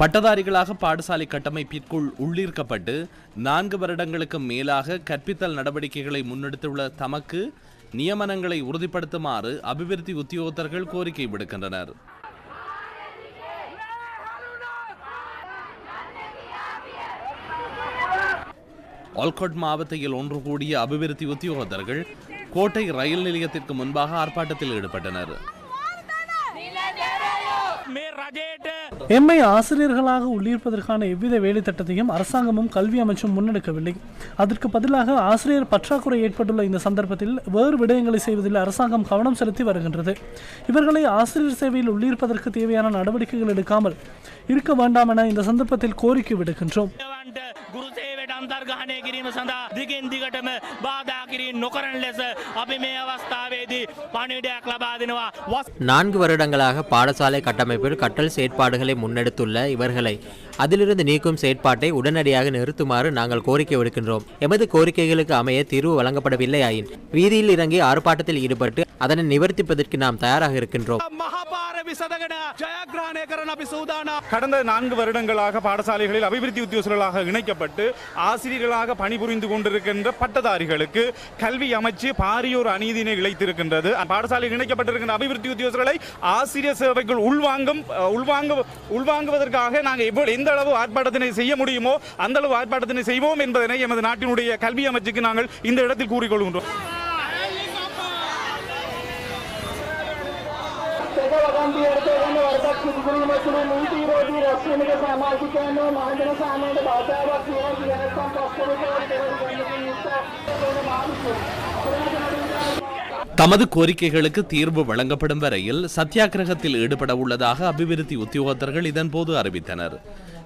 பட்டதாரிகளாக பாடசாலை கட்டமைப்பிற்குள் உள்ளீர்க்கப்பட்டு நான்கு வருடங்களுக்கு மேலாக கற்பித்தல் நடவடிக்கைகளை முன்னெடுத்துள்ள தமக்கு நியமனங்களை உறுதிப்படுத்துமாறு அபிவிருத்தி உத்தியோகத்தர்கள் கோரிக்கை விடுக்கின்றனர். ஆல்கோட் மாவட்டத்தில் ஒன்று கூடிய அபிவிருத்தி உத்தியோகத்தர்கள் கோட்டை ரயில் நிலையத்திற்கு முன்பாக ஆர்ப்பாட்டத்தில் ஈடுபட்டனர். எம்ஐ ஆசிரியர்களாக உள்ளிருப்பதற்கான எவ்வித வேலை திட்டத்தையும் அரசாங்கமும் கல்வி அமைச்சும் முன்னெடுக்கவில்லை. அதற்கு பதிலாக ஆசிரியர் பற்றாக்குறை ஏற்பட்டுள்ள இந்த சந்தர்ப்பத்தில் வேறு விடயங்களை செய்வதில் அரசாங்கம் கவனம் செலுத்தி வருகின்றது. இவர்களை ஆசிரியர் சேவையில் உள்ளிருப்பதற்கு தேவையான நடவடிக்கைகள் எடுக்காமல் இருக்க வேண்டாம் என இந்த சந்தர்ப்பத்தில் கோரிக்கை விடுக்கின்றோம். අන්තර්ගානය කිරීම සඳහා දිගින් දිගටම බාධා කිරීම නොකරන ලෙස අපි මේ අවස්ථාවේදී පණිවිඩයක් ලබා දෙනවා වස් நான்கு வருடங்களாக பாடசாலை கட்டமைப்பில் கற்றல் செயற்பாடுகளை முன்னெடுத்துள்ள இவர்களை அதிலிருந்து நீக்கும் செயற்பாட்டை உடனடியாக நிறுத்துமாறு நாங்கள் கோரிக்கை விடுக்கின்றோம் எமது கோரிக்கைகளுக்கு அமைய தீர்வு வழங்கப்படவில்லையாயின் வீதியில் இறங்கி ஆர்ப்பாட்டத்தில் ஈடுபட்டு அதனை நிவர்த்திப்பதற்கு நாம் தயாராக இருக்கின்றோம் මහපාර විසඳගෙන ජයග්‍රහණය කරන අපි සූදානම් கடந்த நான்கு வருடங்களாக பாடசாலைகளில் அபிவிருத்தி உத்தியோகர்களாக இணைக்கப்பட்டு ஆசிரியர்களாக பணிபுரிந்து கொண்டிருக்கின்ற பட்டதாரிகளுக்கு கல்வி அமைச்சு பாரியோர் அநீதினை இழைத்திருக்கின்றது பாடசாலையில் இணைக்கப்பட்டிருக்கின்ற அபிவிருத்தி உத்தியோகர்களை ஆசிரியர் சேவைக்குள் உள்வாங்கும் அஹ், உள்வாங்க உள்வாங்குவதற்காக நாங்கள் எவ்வளவு எந்த அளவு ஆர்ப்பாட்டத்தினை செய்ய முடியுமோ அந்த அளவு ஆர்ப்பாட்டத்தினை செய்வோம் என்பதனை எமது நாட்டினுடைய கல்வி அமைச்சுக்கு நாங்கள் இந்த இடத்தில் கூறிக்கொள்கின்றோம் தமது கோரிக்கைகளுக்கு தீர்வு வழங்கப்படும் வரையில் சத்தியாகிரகத்தில் ஈடுபட உள்ளதாக அபிவிருத்தி உத்தியோகத்தர்கள் இதன்போது அறிவித்தனர்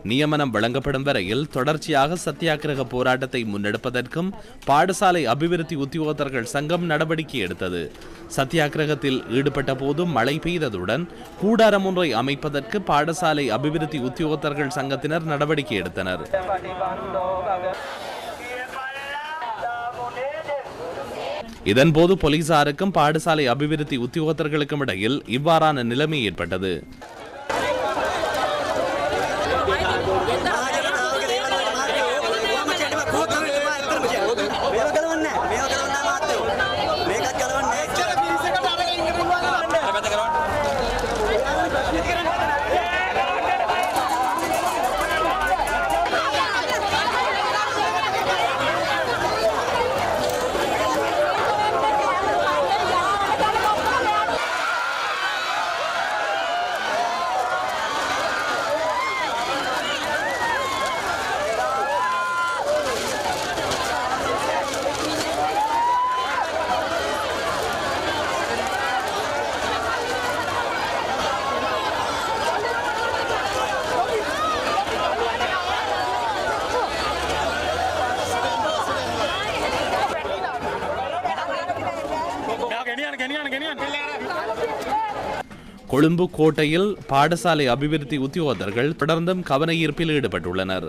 நியமனம் வழங்கப்படும் வரையில் தொடர்ச்சியாக சத்தியாகிரக போராட்டத்தை முன்னெடுப்பதற்கும் பாடசாலை அபிவிருத்தி உத்தியோகத்தர்கள் சங்கம் நடவடிக்கை எடுத்தது. சத்தியாகிரகத்தில் ஈடுபட்ட போது மழை பெய்ததுடன் கூடாரம் ஒன்றை அமைப்பதற்கு பாடசாலை அபிவிருத்தி உத்தியோகத்தர்கள் சங்கத்தினர் நடவடிக்கை எடுத்தனர். இதன்போது போலீசாருக்கும் பாடசாலை அபிவிருத்தி உத்தியோகத்தர்களுக்கும் இடையில் இவ்வாறான நிலைமை ஏற்பட்டது. எந்த கொழும்பு கோட்டையில் பாடசாலை அபிவிருத்தி உத்தியோகத்தர்கள் தொடர்ந்தும் கவன ஈர்ப்பில் ஈடுபட்டுள்ளனர்.